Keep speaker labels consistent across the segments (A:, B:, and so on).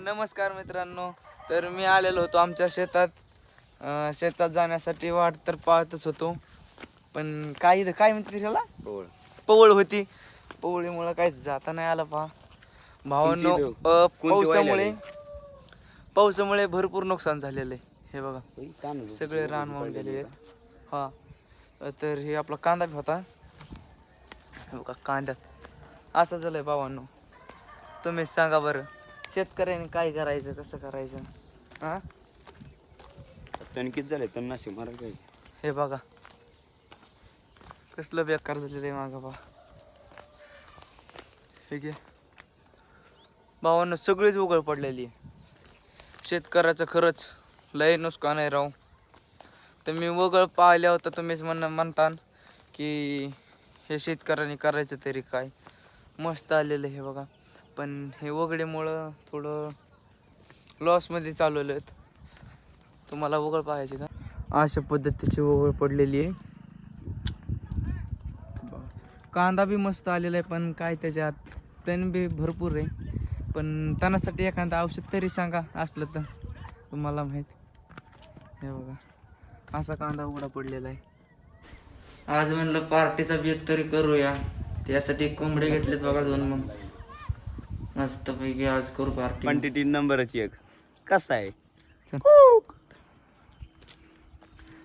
A: नमस्कार मित्रांनो तर मी आलेलो होतो आमच्या शेतात. अं, शेतात जाण्यासाठी वाट तर पाहतच होतो. पण काय इथं काय म्हणते त्याला? पवळ. होती. पवळीमुळं काय जाता नाही आलं पहा. भावांनो
B: कोणती इथं?
A: अं,
B: कोणती
A: पावसामुळे पावसामुळे भरपूर नुकसान झालेलं आहे. हे बघा. सगळे रान वाहून गेलेले आहेत. हा. अं, तर हे आपला कांदा बी होता. हे बघा कांद्यात. असं झालंय भावांनो. तुम्हीच सांगा बरं. शेतकऱ्याने काय करायचं कसं करायचं? हा?
B: तणकीत झाले तन्नाशी मारा काय
A: हे बघा. कसलं बेकार झालेलं आहे मागं बा. हे घे. भावांना सगळीच उघड पडलेली आहे. शेतकऱ्याचं खरंच लय नुकसान आहे राव. तर मी वगळ पाहिल्या होतं तुम्हीच म्हण म्हणता की हे शेतकऱ्यांनी करायचं तरी काय? मस्त आलेलं आहे हे बघा. पण हे वगळेमुळं थोडं लॉसमध्ये चालवलं आहेत. तुम्हाला वगळ पाहायचे का? अशा पद्धतीची वगळ पडलेली आहे. कांदा बी मस्त आलेला आहे पण काय त्याच्यात? तण बी भरपूर आहे. पण तणासाठी एखादं औषध तरी सांगा असलं तर. तुम्हाला माहीत. हे बघा. असा कांदा उघडा पडलेला आहे. आज म्हणलं पार्टीचा बेत तरी करूया. त्यासाठी कोंबडे घेतलेत बघा दोन मग. मस्त पैकी आज करू पार्टी
B: क्वांटिटी नंबरच एक. कसा आहे?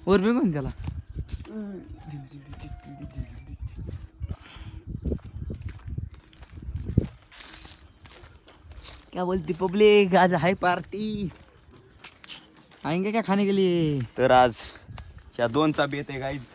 A: वर बी म्हण त्याला. क्या बोलती पब्लिक आज हाय पार्टी आएंगे क्या खाने के लिए?
B: तर आज ह्या दोनचा बेत आहे गाईज